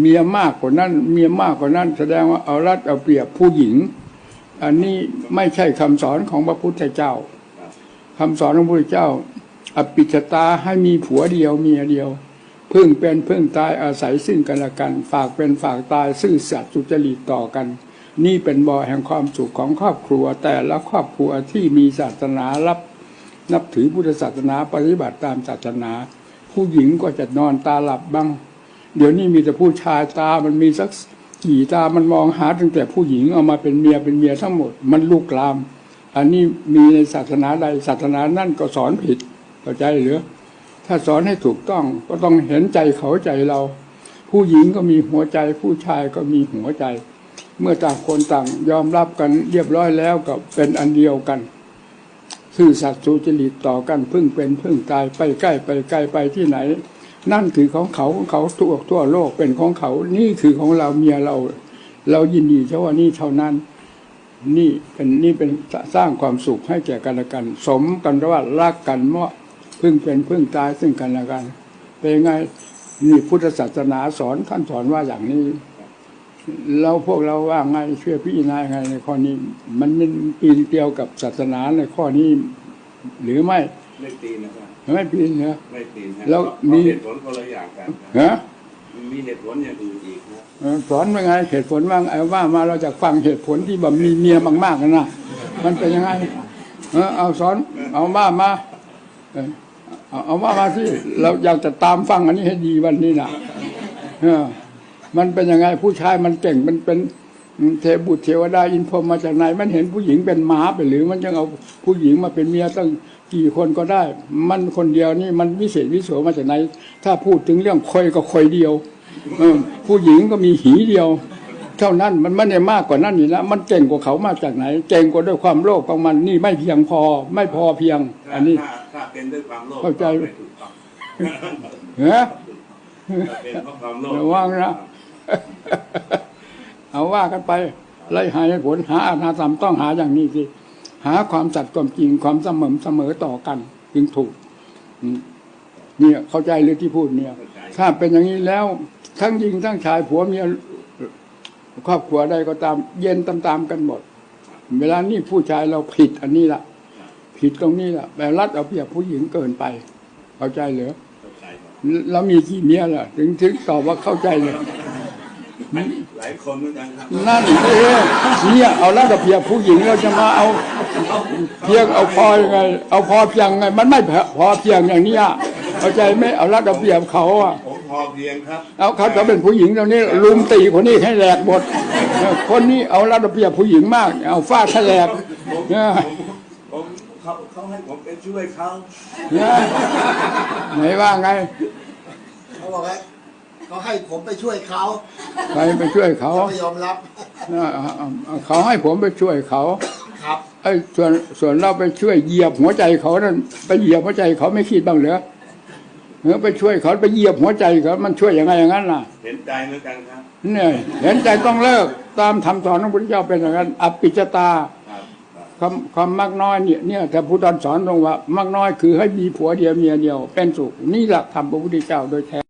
เมียมากกว่านั้น เมียมากกว่านั้น แสดงว่าเอารัดเอาเปรียบผู้หญิง อันนี้ไม่ใช่คำสอนของพระพุทธเจ้าคำสอนของพระพุทธเจ้าอปิชตาให้มีผัวเดียวเมียเดียว พึ่งเป็นพึ่งตายอาศัยซึ่งกันและกัน ฝากเป็นฝากตายซื่อสัตย์สุจริตต่อกัน นี่เป็นบ่อแห่งความสุขของครอบครัว แต่ละครอบครัวที่มีศาสนารับนับถือพุทธศาสนาปฏิบัติตามศาสนา ผู้หญิงก็จะนอนตาหลับบ้าง เดี๋ยวนี้มีแต่ผู้ชายตา มันมีสักกี่ตา มันมองหาตั้งแต่ผู้หญิงเอามาเป็นเมียเป็นเมียทั้งหมด มันลุกลาม อันนี้มีในศาสนาใดศาสนานั่นก็สอนผิดเข้าใจหรือถ้าสอนให้ถูกต้องก็ต้องเห็นใจเขาใจเรา ผู้หญิงก็มีหัวใจ ผู้ชายก็มีหัวใจ เมื่อต่างคนต่างยอมรับกันเรียบร้อยแล้วก็เป็นอันเดียวกันซื่อสัตย์สุจริตต่อกันพึ่งเป็นพึ่งตายไปใกล้ไปไกลไปที่ไหน นั่นคือของเขาของเขาทั่วทั่วโลกเป็นของเขา นี่คือของเราเมียเรา เรายินดีเฉพาะนี่เท่านั้น นี่เป็นนี่เป็นสร้างความสุขให้แก่กันและกัน สมกันว่ารักกันเมื่อพึ่งเป็นพึ่งตายซึ่งกันและกัน เป็นไงนี่พุทธศาสนาสอนท่านสอนว่าอย่างนี้เราพวกเราว่าไงเชื่อพี่นายไงในข้อนี้ มันเป็นปีนเดียวกับศาสนาในข้อนี้ หรือไม่ ไม่ตีนนะครับ ไม่ปีนเหรอไม่ตีนฮะแล้วเพราะมีเหตุผลคนละอย่างกันครับฮะมีเหตุผลอย่างอื่นอีกนะเออสอนเป็นไงเหตุผลบ้างไอ้ว่ามาเราจะฟังเหตุผลที่แบบมีเมียมากๆกันนะมันเป็นยังไงเออเอาสอน เอาว่ามาเออเอาเอาว่ามาที่เราอยากจะตามฟังอันนี้ให้ดีวันนี้นะเออมันเป็นยังไงผู้ชายมันเก่งมันเป็น เทบุตรเทวดาอินพรมมาจากไหนมันเห็นผู้หญิงเป็นหมาไปหรือมันจะเอาผู้หญิงมาเป็นเมียตั้งกี่คนก็ได้ มันคนเดียวนี่มันวิเศษวิโสมาจากไหน ถ้าพูดถึงเรื่องคอยก็คอยเดียวผู้หญิงก็มีหีเดียว เท่านั้นมันไม่ได้มากกว่านั้นนี่นะมันเก่งกว่าเขามาจากไหนเก่งกว่าด้วยความโลภของมันนี่ไม่เพียงพอ ไม่พอเพียง อันนี้ถ้าเป็นด้วยความโลภเข้าใจก็ไม่ถูกต้องเฮ้ถ้าเป็นเพราะความโลภระวังนะ เอาว่ากันไปไล่หาเหตุผลหาอาณาธรรมต้องหาอย่างนี้สิหาความสัตย์ความจริงความเสมอเสมอต่อกัน จึงถูกอืมเนี่ยเข้าใจหรือที่พูดเนี่ย ถ้าเป็นอย่างนี้แล้ว ทั้งหญิงทั้งชายผัวเมียครอบครัวใดก็ตาม เย็นตามๆกันหมด เวลานี้ผู้ชายเราผิดอันนี้ละผิดตรงนี้ละแบบรัดเอาเปรียบผู้หญิงเกินไป เข้าใจเหรือเข้าใจครับแล้วมีกี่เมียล่ะ ถึงถึงตอบว่าเข้าใจเลย หลายคนเหมือนกันครับนั่นเองเนี่ยเอาแล้วกับเพียบผู้หญิงเราจะมาเอาเพียงเอาพอยังไงเอาพอเพียงไง มันไม่พอเพียงอย่างเนี้ยเข้าใจไหมเอาแล้วกับเพียบเขาอะผมพอเพียงครับเอาเขาจะเป็นผู้หญิงตรงนี้ลุมตีคนนี้ให้แหลกหมดคนนี้เอาแล้วกับเพียบผู้หญิงมาก เอาฟาดให้แหลกผมเนี่ยผมเขาเขาให้ผมไปช่วยเขาเนี่ยไหนว่าไงเขาบอกว่า เขาให้ผมไปช่วยเขาใครไปช่วยเขาเขาไม่ยอมรับเขาให้ผมไปช่วยเขาครับไอ้ส่วนส่วนเราไปช่วยเหยียบหัวใจเขานั่นไปเหยียบหัวใจเขาไม่คิดบ้างเหรอเออไปช่วยเขาไปเหยียบหัวใจเขามันช่วยยังไงอย่างนั้นล่ะ เห็นใจเหมือนกันครับเนี่ยเห็นใจต้องเลิกตามคำสอนของพระพุทธเจ้าเป็นอย่างนั้นอปิจจตาครับครับความความมักน้อยเนี่ยเนี่ยแต่พุทธสอนตรงว่ามักน้อยคือให้มีผัวเดียวเมียเดียว เป็นสุขนี่หลักธรรมพระพุทธเจ้าโดยแท้